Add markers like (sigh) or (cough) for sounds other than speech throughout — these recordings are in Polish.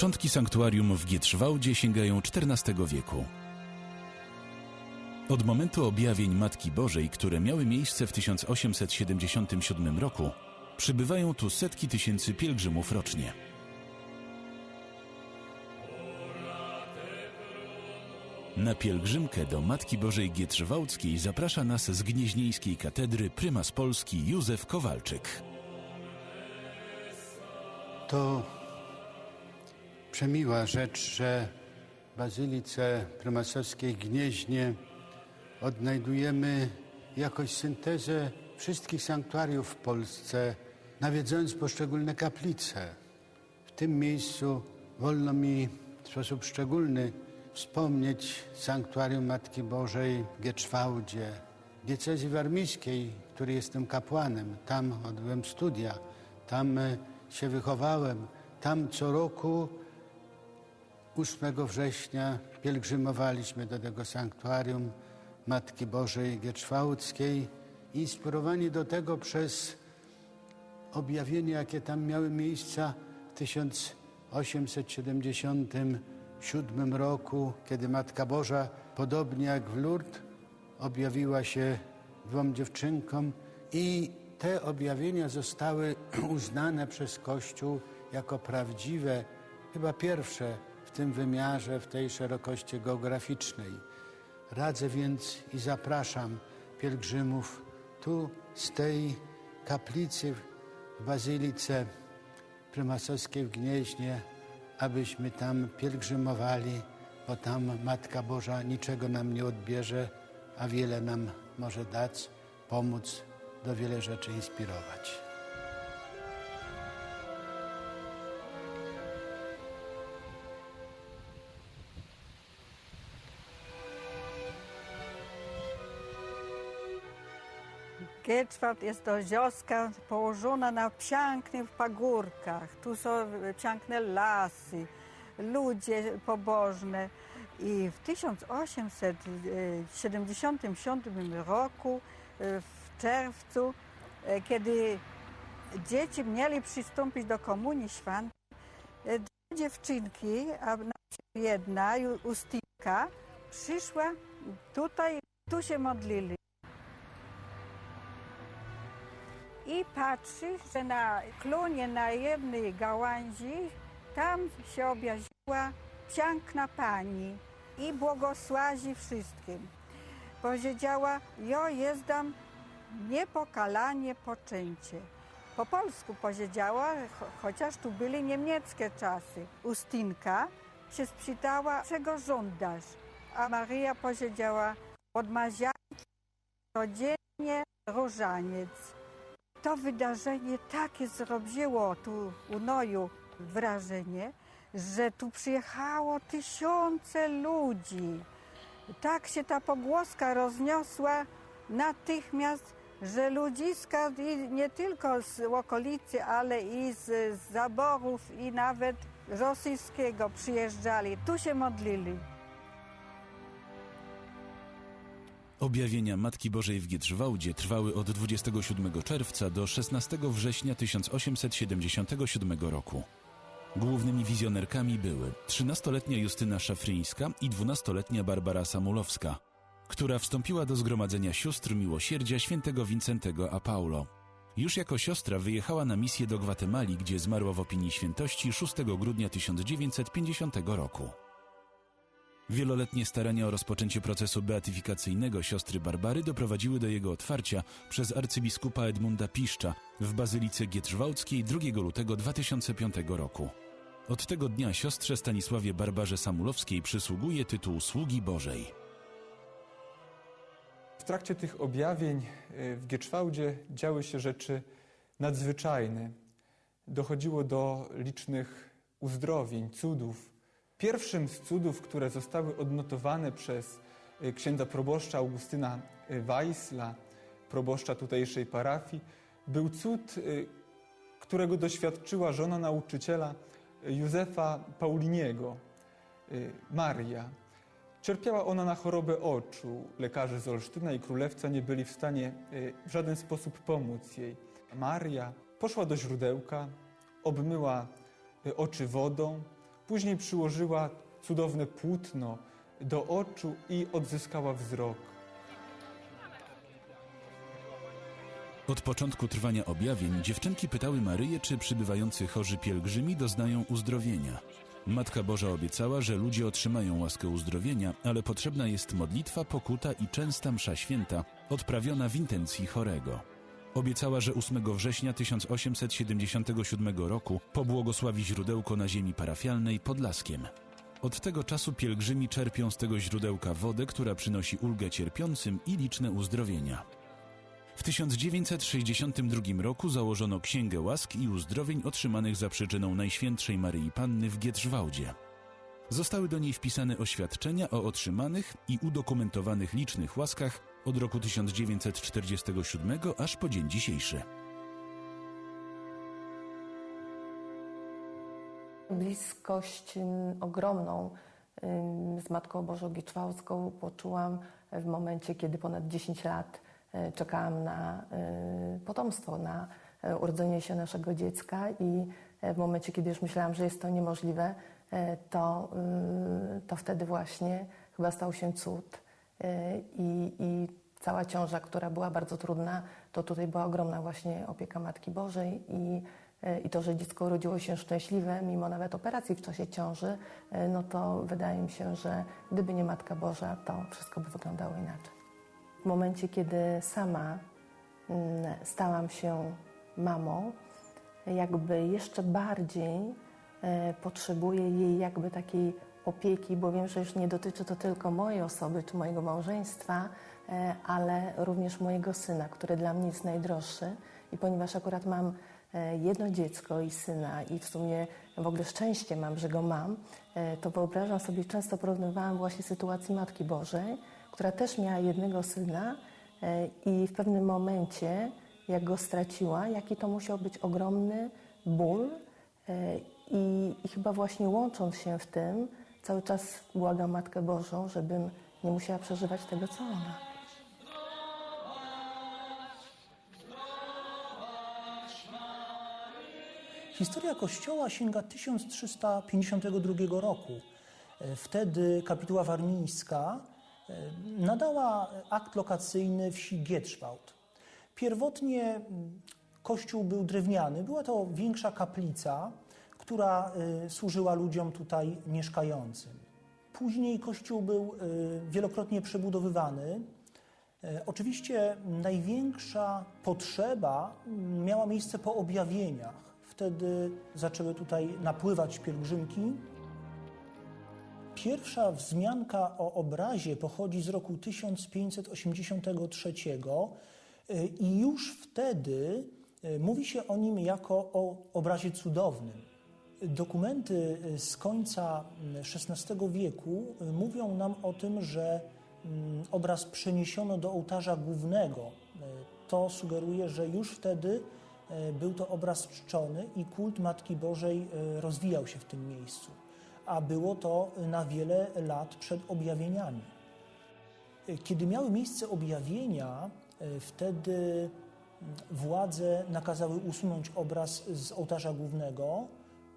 Początki sanktuarium w Gietrzwałdzie sięgają XIV wieku. Od momentu objawień Matki Bożej, które miały miejsce w 1877 roku, przybywają tu setki tysięcy pielgrzymów rocznie. Na pielgrzymkę do Matki Bożej Gietrzwałdzkiej zaprasza nas z Gnieźnieńskiej Katedry prymas Polski Józef Kowalczyk. To przemiła rzecz, że w Bazylice Prymasowskiej Gnieźnie odnajdujemy jakoś syntezę wszystkich sanktuariów w Polsce, nawiedzając poszczególne kaplice. W tym miejscu wolno mi w sposób szczególny wspomnieć sanktuarium Matki Bożej w Gieczwałdzie, diecezji warmińskiej, której jestem kapłanem. Tam odbyłem studia, tam się wychowałem. Tam co roku 8 września pielgrzymowaliśmy do tego sanktuarium Matki Bożej Gieczwałdzkiej, inspirowani do tego przez objawienia, jakie tam miały miejsca w 1877 roku, kiedy Matka Boża, podobnie jak w Lourdes, objawiła się dwom dziewczynkom i te objawienia zostały (clears throat) uznane przez Kościół jako prawdziwe, chyba pierwsze w tym wymiarze, w tej szerokości geograficznej. Radzę więc i zapraszam pielgrzymów tu z tej kaplicy w Bazylice Prymasowskiej w Gnieźnie, abyśmy tam pielgrzymowali, bo tam Matka Boża niczego nam nie odbierze, a wiele nam może dać, pomóc, do wiele rzeczy inspirować. Gieczwałd jest to wioska położona na pięknych pagórkach. Tu są piękne lasy, ludzie pobożne. I w 1877 roku, w czerwcu, kiedy dzieci mieli przystąpić do Komunii Świętej, dwie dziewczynki, a jedna, Ustynka, przyszła tutaj, tu się modlili. I patrzy, że na klonie na jednej gałęzi tam się objawiła piękna pani i błogosławi wszystkim. Powiedziała, ja jestem niepokalanie poczęcie. Po polsku powiedziała, chociaż tu były niemieckie czasy. Ustynka się spytała, czego żądasz? A Maria powiedziała, od mazianki codziennie różaniec. To wydarzenie takie zrobiło tu u Noju wrażenie, że tu przyjechało tysiące ludzi. Tak się ta pogłoska rozniosła natychmiast, że ludziska nie tylko z okolicy, ale i z zaborów i nawet rosyjskiego przyjeżdżali. Tu się modlili. Objawienia Matki Bożej w Giedrzwałdzie trwały od 27 czerwca do 16 września 1877 roku. Głównymi wizjonerkami były 13-letnia Justyna Szafryńska i 12-letnia Barbara Samulowska, która wstąpiła do zgromadzenia sióstr miłosierdzia świętego Wincentego a Paulo. Już jako siostra wyjechała na misję do Gwatemali, gdzie zmarła w opinii świętości 6 grudnia 1950 roku. Wieloletnie starania o rozpoczęcie procesu beatyfikacyjnego siostry Barbary doprowadziły do jego otwarcia przez arcybiskupa Edmunda Piszcza w Bazylice Gietrzwałdzkiej 2 lutego 2005 roku. Od tego dnia siostrze Stanisławie Barbarze Samulowskiej przysługuje tytuł Sługi Bożej. W trakcie tych objawień y, w Gieczwałdzie działy się rzeczy nadzwyczajne. Dochodziło do licznych uzdrowień, cudów. Pierwszym z cudów, które zostały odnotowane przez y, księdza proboszcza Augustyna y, Weissla, proboszcza tutejszej parafii, był cud, y, którego doświadczyła żona nauczyciela Józefa Pauliniego, Maria. Cierpiała ona na chorobę oczu. Lekarze z Olsztyna i Królewca nie byli w stanie w żaden sposób pomóc jej. Maria poszła do źródełka, obmyła oczy wodą, Później przyłożyła cudowne płótno do oczu i odzyskała wzrok. Od początku trwania objawień dziewczynki pytały Maryję, czy przybywający chorzy pielgrzymi doznają uzdrowienia. Matka Boża obiecała, że ludzie otrzymają łaskę uzdrowienia, ale potrzebna jest modlitwa, pokuta i częsta msza święta, odprawiona w intencji chorego. Obiecała, że 8 września 1877 roku pobłogosławi źródełko na ziemi parafialnej pod Laskiem. Od tego czasu pielgrzymi czerpią z tego źródełka wodę, która przynosi ulgę cierpiącym i liczne uzdrowienia. W 1962 roku założono Księgę Łask i Uzdrowień otrzymanych za przyczyną Najświętszej Maryi Panny w Gietrzwałdzie. Zostały do niej wpisane oświadczenia o otrzymanych i udokumentowanych licznych łaskach od roku 1947 aż po dzień dzisiejszy. Bliskość ogromną z Matką Bożą Gieczwałską poczułam w momencie, kiedy ponad 10 lat y, czekałam na y, potomstwo, na y, urodzenie się naszego dziecka i w momencie, kiedy już myślałam, że jest to niemożliwe, to, y, to wtedy właśnie chyba stał się cud i, i cała ciąża, która była bardzo trudna, to tutaj była ogromna właśnie opieka Matki Bożej i i to, że dziecko urodziło się szczęśliwe, mimo nawet operacji w czasie ciąży, no to wydaje mi się, że gdyby nie Matka Boża, to wszystko by wyglądało inaczej. W momencie, kiedy sama mm, stałam się mamą, jakby jeszcze bardziej e, potrzebuję jej jakby takiej opieki, bo wiem, że już nie dotyczy to tylko mojej osoby czy mojego małżeństwa, e, ale również mojego syna, który dla mnie jest najdroższy. I ponieważ akurat mam e, jedno dziecko i syna i w sumie w ogóle szczęście mam, że go mam, e, to wyobrażam sobie, często porównywałam właśnie sytuację Matki Bożej, która też miała jednego syna e, i w pewnym momencie, jak go straciła, jaki to musiał być ogromny ból e, i, i chyba właśnie łącząc się w tym, cały czas błagam Matkę Bożą, żebym nie musiała przeżywać tego, co ona. Historia Kościoła sięga 1352 roku. E, Wtedy kapituła warmińska e, nadała akt lokacyjny wsi Gietrzwałd. Pierwotnie mm, kościół był drewniany, była to większa kaplica, która e, służyła ludziom tutaj mieszkającym. Później kościół był wielokrotnie przebudowywany. Oczywiście największa potrzeba mm, miała miejsce po objawieniach. Wtedy zaczęły tutaj napływać pielgrzymki. Pierwsza wzmianka o obrazie pochodzi z roku 1583 e, i już wtedy e, mówi się o nim jako o obrazie cudownym. Dokumenty z końca XVI wieku mówią nam o tym, że mm, obraz przeniesiono do ołtarza głównego. To sugeruje, że już wtedy był to obraz czczony i kult Matki Bożej e, rozwijał się w tym miejscu, a było to na wiele lat przed objawieniami. E, Kiedy miały miejsce objawienia, e, wtedy mm, władze nakazały usunąć obraz z ołtarza głównego,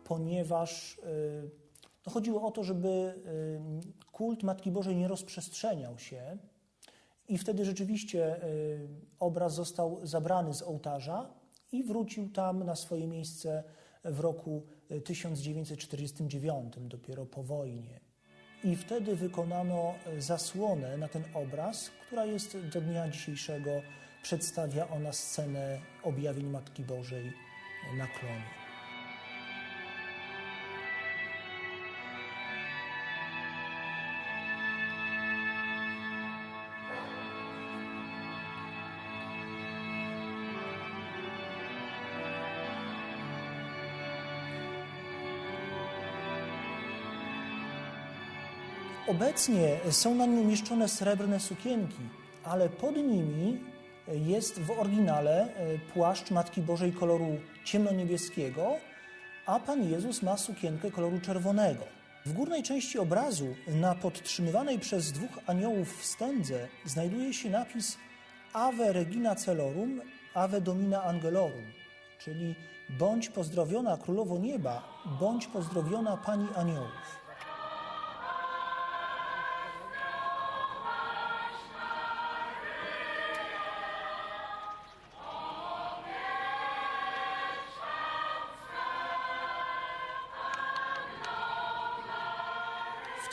ponieważ e, no chodziło o to, żeby e, kult Matki Bożej nie rozprzestrzeniał się. I wtedy rzeczywiście e, obraz został zabrany z ołtarza i wrócił tam na swoje miejsce w roku e, 1949, dopiero po wojnie. I wtedy wykonano e, zasłonę na ten obraz, która jest do dnia dzisiejszego, przedstawia ona scenę objawień Matki Bożej e, na klonie. Obecnie są na nim umieszczone srebrne sukienki, ale pod nimi jest w oryginale e, płaszcz Matki Bożej koloru ciemnoniebieskiego, a Pan Jezus ma sukienkę koloru czerwonego. W górnej części obrazu, na podtrzymywanej przez dwóch aniołów wstędze, znajduje się napis Ave Regina Celorum, Ave Domina Angelorum, czyli bądź pozdrowiona Królowo Nieba, bądź pozdrowiona Pani Aniołów.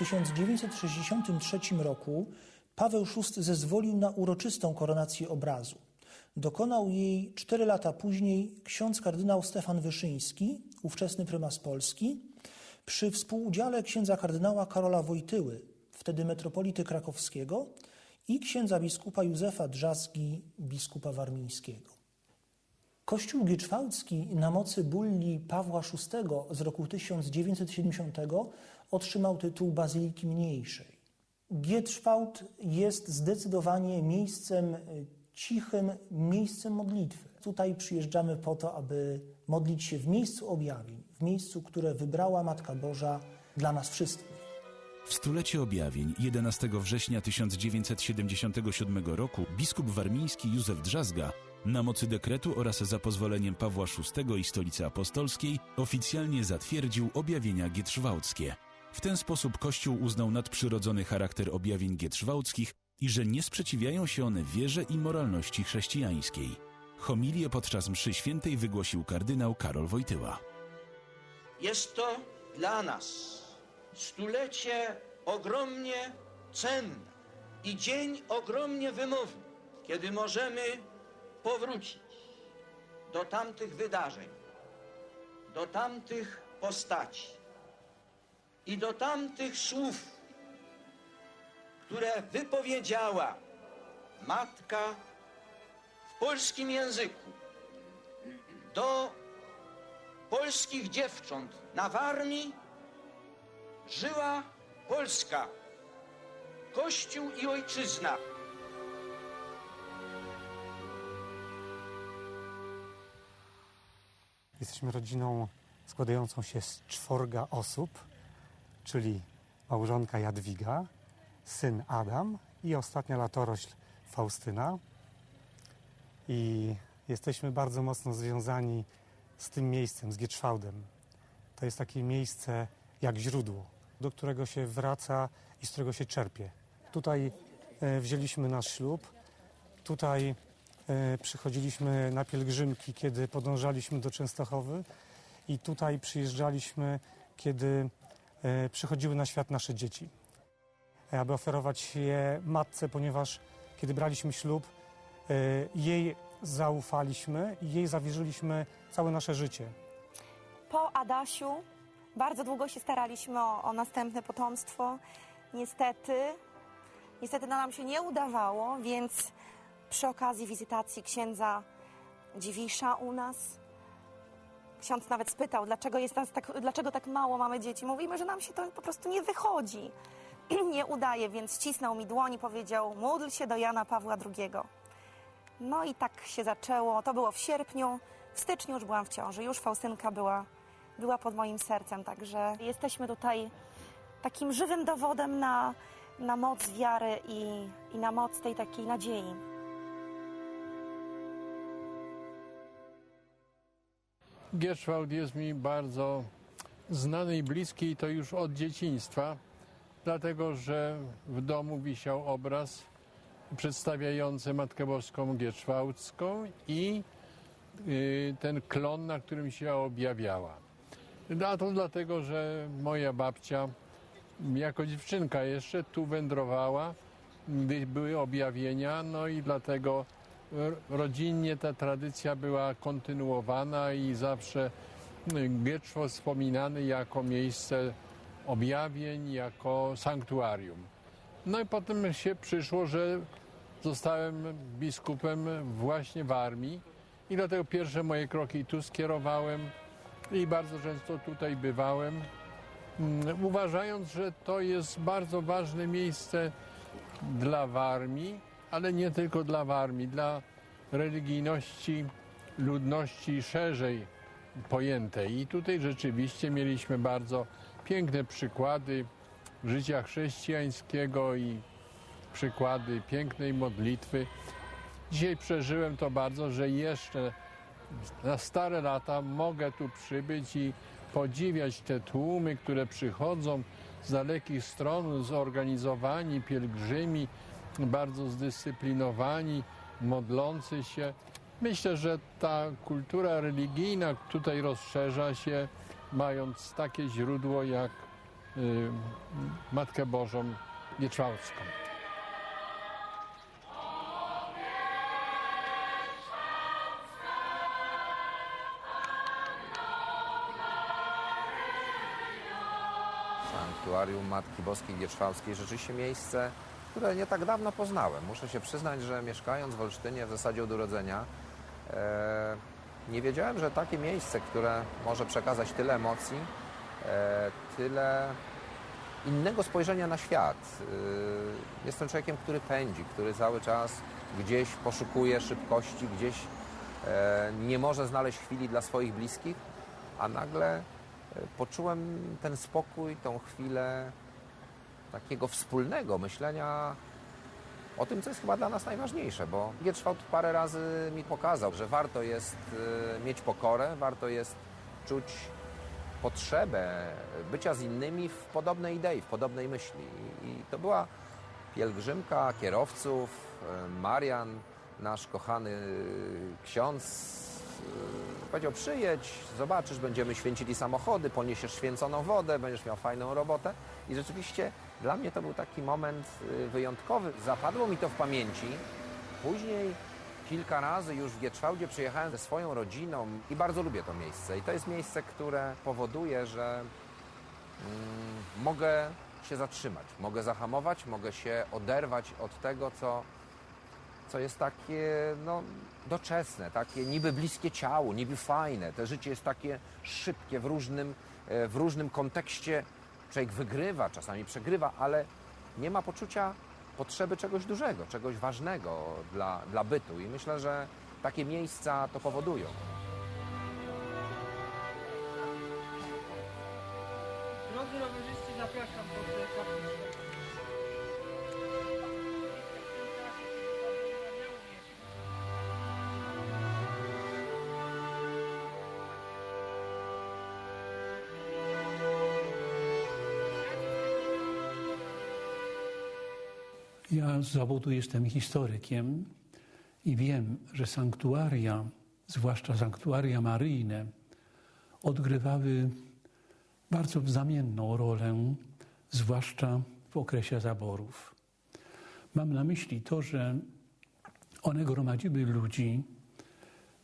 1963 roku Paweł VI zezwolił na uroczystą koronację obrazu. Dokonał jej cztery lata później ksiądz kardynał Stefan Wyszyński, ówczesny prymas Polski, przy współudziale księdza kardynała Karola Wojtyły, wtedy metropolity krakowskiego, i księdza biskupa Józefa Drzazgi, biskupa warmińskiego. Kościół Gieczwałcki na mocy bulli Pawła VI z roku 1970 otrzymał tytuł Bazyliki Mniejszej. Gietrzwałt jest zdecydowanie miejscem e, cichym, miejscem modlitwy. Tutaj przyjeżdżamy po to, aby modlić się w miejscu objawień, w miejscu, które wybrała Matka Boża dla nas wszystkich. W stulecie objawień 11 września 1977 roku biskup warmiński Józef Drzazga na mocy dekretu oraz za pozwoleniem Pawła VI i Stolicy Apostolskiej oficjalnie zatwierdził objawienia gietrzwałckie. W ten sposób Kościół uznał nadprzyrodzony charakter objawień gietrzwałckich i że nie sprzeciwiają się one wierze i moralności chrześcijańskiej. Homilię podczas mszy świętej wygłosił kardynał Karol Wojtyła. Jest to dla nas stulecie ogromnie cenne i dzień ogromnie wymowny, kiedy możemy powrócić do tamtych wydarzeń, do tamtych postaci i do tamtych słów, które wypowiedziała matka w polskim języku do polskich dziewcząt na Warmii żyła Polska, Kościół i Ojczyzna. Jesteśmy rodziną składającą się z czworga osób, czyli małżonka Jadwiga, syn Adam i ostatnia latorośl Faustyna. I jesteśmy bardzo mocno związani z tym miejscem, z Gietrzwałdem. To jest takie miejsce jak źródło, do którego się wraca i z którego się czerpie. Tutaj e, wzięliśmy nasz ślub, tutaj e, przychodziliśmy na pielgrzymki, kiedy podążaliśmy do Częstochowy i tutaj przyjeżdżaliśmy, kiedy przychodziły na świat nasze dzieci. E, Aby oferować je matce, ponieważ kiedy braliśmy ślub, e, jej zaufaliśmy i jej zawierzyliśmy całe nasze życie. Po Adasiu bardzo długo się staraliśmy o, o następne potomstwo. Niestety, niestety no nam się nie udawało, więc przy okazji wizytacji księdza Dziwisza u nas, ksiądz nawet spytał, dlaczego, jest nas tak, dlaczego tak mało mamy dzieci. Mówimy, że nam się to po prostu nie wychodzi, (clears throat) nie udaje, więc ścisnął mi dłoń i powiedział, módl się do Jana Pawła II. No i tak się zaczęło. To było w sierpniu. W styczniu już byłam w ciąży. Już Faustynka była, była pod moim sercem. Także jesteśmy tutaj takim żywym dowodem na, na moc wiary i, i na moc tej takiej nadziei. Gierzwałd jest mi bardzo znany i bliski i to już od dzieciństwa, dlatego że w domu wisiał obraz przedstawiający Matkę Boską Gierzwałdzką i y, ten klon, na którym się objawiała. A to dlatego, że moja babcia jako dziewczynka jeszcze tu wędrowała, gdy były objawienia, no i dlatego rodzinnie ta tradycja była kontynuowana i zawsze y, Gieczwo wspominany jako miejsce objawień, jako sanktuarium. No i potem się przyszło, że zostałem biskupem właśnie w armii i dlatego pierwsze moje kroki tu skierowałem i bardzo często tutaj bywałem, mm, uważając, że to jest bardzo ważne miejsce dla Warmii, ale nie tylko dla Warmii, dla religijności ludności szerzej pojętej. I tutaj rzeczywiście mieliśmy bardzo piękne przykłady życia chrześcijańskiego i przykłady pięknej modlitwy. Dzisiaj przeżyłem to bardzo, że jeszcze na stare lata mogę tu przybyć i podziwiać te tłumy, które przychodzą z dalekich stron, zorganizowani pielgrzymi, bardzo zdyscyplinowani, modlący się. Myślę, że ta kultura religijna tutaj rozszerza się, mając takie źródło jak y, Matkę Bożą Wieczwałcką. Sanktuarium Matki Boskiej Wierzchwałskiej rzeczywiście miejsce, które nie tak dawno poznałem. Muszę się przyznać, że mieszkając w Olsztynie w zasadzie od urodzenia, e, nie wiedziałem, że takie miejsce, które może przekazać tyle emocji, e, tyle innego spojrzenia na świat. E, jestem człowiekiem, który pędzi, który cały czas gdzieś poszukuje szybkości, gdzieś e, nie może znaleźć chwili dla swoich bliskich, a nagle e, poczułem ten spokój, tą chwilę takiego wspólnego myślenia o tym, co jest chyba dla nas najważniejsze, bo Gierszwałd parę razy mi pokazał, że warto jest e, mieć pokorę, warto jest czuć potrzebę bycia z innymi w podobnej idei, w podobnej myśli. I to była pielgrzymka kierowców, e, Marian, nasz kochany ksiądz, e, powiedział przyjedź, zobaczysz, będziemy święcili samochody, poniesiesz święconą wodę, będziesz miał fajną robotę. I rzeczywiście dla mnie to był taki moment y, wyjątkowy. Zapadło mi to w pamięci. Później kilka razy już w Gietrzwałdzie przyjechałem ze swoją rodziną i bardzo lubię to miejsce. I to jest miejsce, które powoduje, że mm, mogę się zatrzymać, mogę zahamować, mogę się oderwać od tego, co, co jest takie no, doczesne, takie niby bliskie ciału, niby fajne. To życie jest takie szybkie w różnym, e, w różnym kontekście. Człowiek wygrywa, czasami przegrywa, ale nie ma poczucia potrzeby czegoś dużego, czegoś ważnego dla, dla bytu. I myślę, że takie miejsca to powodują. Drodzy rowerzyści, zapraszam do tej Ja z zawodu jestem historykiem i wiem, że sanktuaria, zwłaszcza sanktuaria maryjne, odgrywały bardzo znamienną rolę, zwłaszcza w okresie zaborów. Mam na myśli to, że one gromadziły ludzi,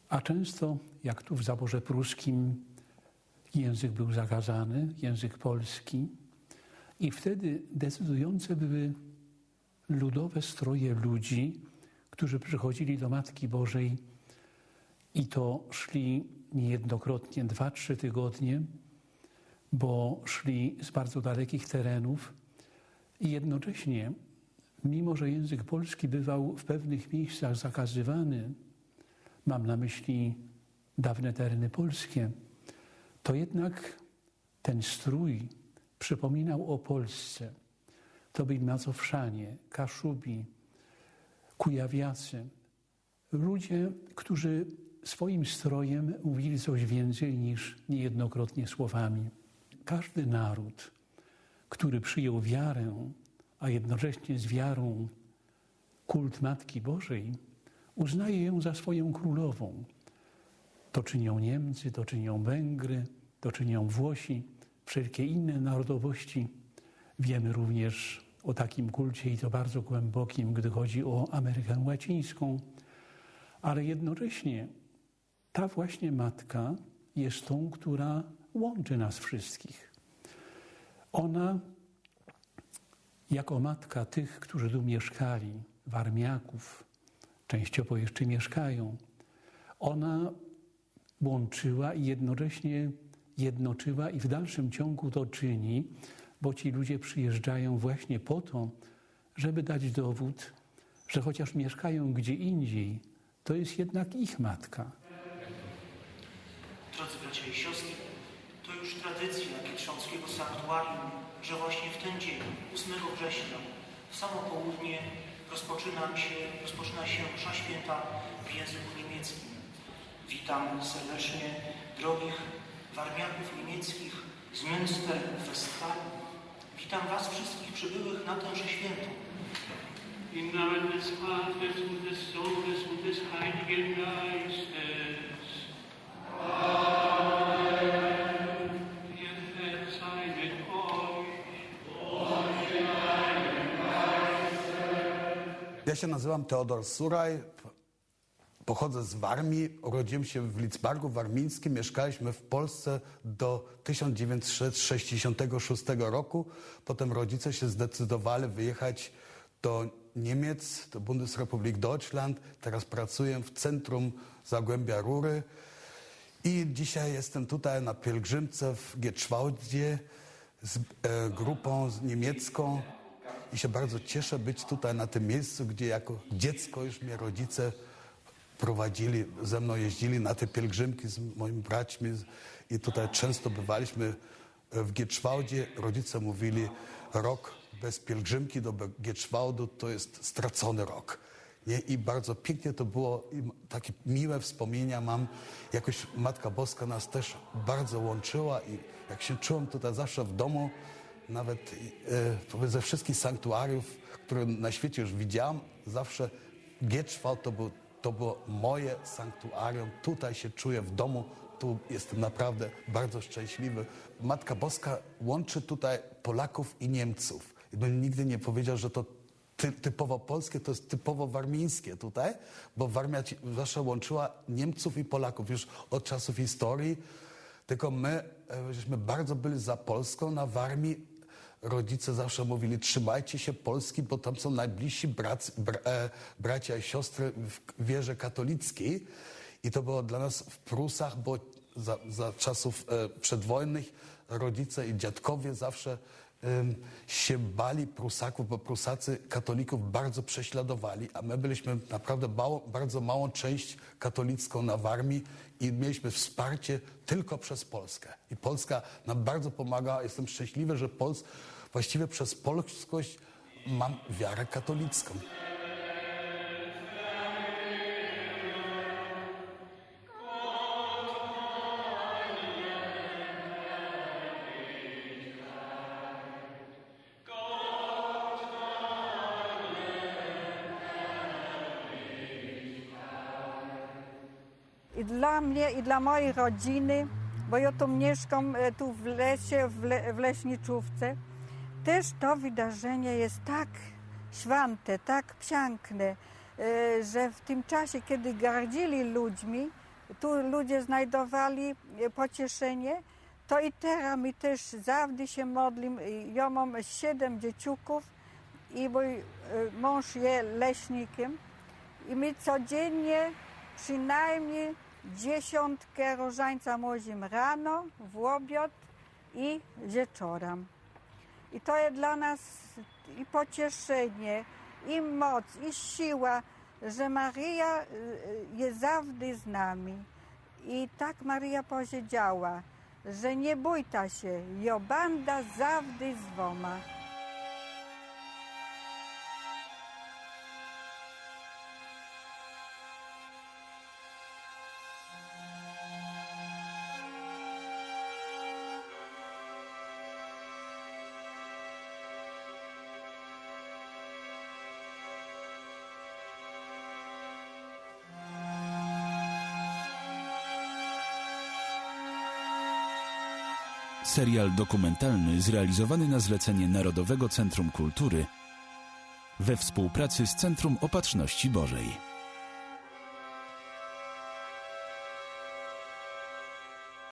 a często, jak tu w zaborze pruskim, język był zakazany, język polski, i wtedy decydujące były ludowe stroje ludzi, którzy przychodzili do Matki Bożej i to szli niejednokrotnie dwa, trzy tygodnie, bo szli z bardzo dalekich terenów i jednocześnie, mimo że język polski bywał w pewnych miejscach zakazywany, mam na myśli dawne tereny polskie, to jednak ten strój przypominał o Polsce. To byli Mazowszanie, Kaszubi, Kujawiacy. Ludzie, którzy swoim strojem mówili coś więcej niż niejednokrotnie słowami. Każdy naród, który przyjął wiarę, a jednocześnie z wiarą kult Matki Bożej, uznaje ją za swoją królową. To czynią Niemcy, to czynią Węgry, to czynią Włosi, wszelkie inne narodowości. Wiemy również o takim kulcie i to bardzo głębokim, gdy chodzi o Amerykę Łacińską, ale jednocześnie ta właśnie matka jest tą, która łączy nas wszystkich. Ona, jako matka tych, którzy tu mieszkali, Warmiaków, częściowo jeszcze mieszkają, ona łączyła i jednocześnie jednoczyła i w dalszym ciągu to czyni, bo ci ludzie przyjeżdżają właśnie po to, żeby dać dowód, że chociaż mieszkają gdzie indziej, to jest jednak ich matka. Drodzy bracia i siostry, to już tradycja Kietrząckiego Sanktuarium, że właśnie w ten dzień, 8 września, w samo południe rozpoczyna się, rozpoczyna się msza święta w języku niemieckim. Witam serdecznie drogich warmiaków niemieckich z Münster w Westfalii. Witam Was wszystkich przybyłych na tenże święto. Im Namen des Vaters und des Sohnes und des Heiligen Geistes. Amen. Sei mit euch. Ja się nazywam Teodor Suraj, pochodzę z Warmii, urodziłem się w Lidzbargu Warmińskim, mieszkaliśmy w Polsce do 1966 roku. Potem rodzice się zdecydowali wyjechać do Niemiec, do Bundesrepublik Deutschland. Teraz pracuję w centrum Zagłębia Rury i dzisiaj jestem tutaj na pielgrzymce w Gietrzwałdzie z e, grupą niemiecką i się bardzo cieszę być tutaj na tym miejscu, gdzie jako dziecko już mnie rodzice prowadzili, ze mną jeździli na te pielgrzymki z moimi braćmi i tutaj często bywaliśmy w Gietrzwałdzie. Rodzice mówili, rok bez pielgrzymki do Gietrzwałdu to jest stracony rok. Nie? I bardzo pięknie to było, takie miłe wspomnienia mam. Jakoś Matka Boska nas też bardzo łączyła i jak się czułem tutaj zawsze w domu, nawet e, ze wszystkich sanktuariów, które na świecie już widziałem, zawsze Gietrzwałd to, był, to było moje sanktuarium. Tutaj się czuję w domu, tu jestem naprawdę bardzo szczęśliwy. Matka Boska łączy tutaj Polaków i Niemców. Bym nigdy nie powiedział, że to ty, typowo polskie, to jest typowo warmińskie tutaj, bo Warmia zawsze łączyła Niemców i Polaków już od czasów historii. Tylko my, e, żeśmy bardzo byli za Polską na Warmii. Rodzice zawsze mówili, trzymajcie się Polski, bo tam są najbliżsi brac, bra, e, bracia i siostry w wierze katolickiej. I to było dla nas w Prusach, bo za, za czasów e, przedwojennych rodzice i dziadkowie zawsze się bali Prusaków, bo Prusacy katolików bardzo prześladowali, a my byliśmy naprawdę mało, bardzo małą część katolicką na Warmii i mieliśmy wsparcie tylko przez Polskę. I Polska nam bardzo pomagała. Jestem szczęśliwy, że Pols właściwie przez polskość mam wiarę katolicką. I dla mnie, i dla mojej rodziny, bo ja tu mieszkam e, tu w lesie, w, le, w leśniczówce, też to wydarzenie jest tak święte, tak piękne, e, że w tym czasie, kiedy gardzili ludźmi, tu ludzie znajdowali e, pocieszenie, to i teraz my też zawsze się modlimy. Ja mam siedem dzieciuków i mój e, mąż jest leśnikiem i my codziennie przynajmniej dziesiątkę różańca młozimy rano, w obiad i wieczorem. I to jest dla nas i pocieszenie, i moc, i siła, że Maria y, y, jest zawsze z nami. I tak Maria powiedziała, że nie bójta się, jo banda zawsze z woma. Serial dokumentalny zrealizowany na zlecenie Narodowego Centrum Kultury we współpracy z Centrum Opatrzności Bożej.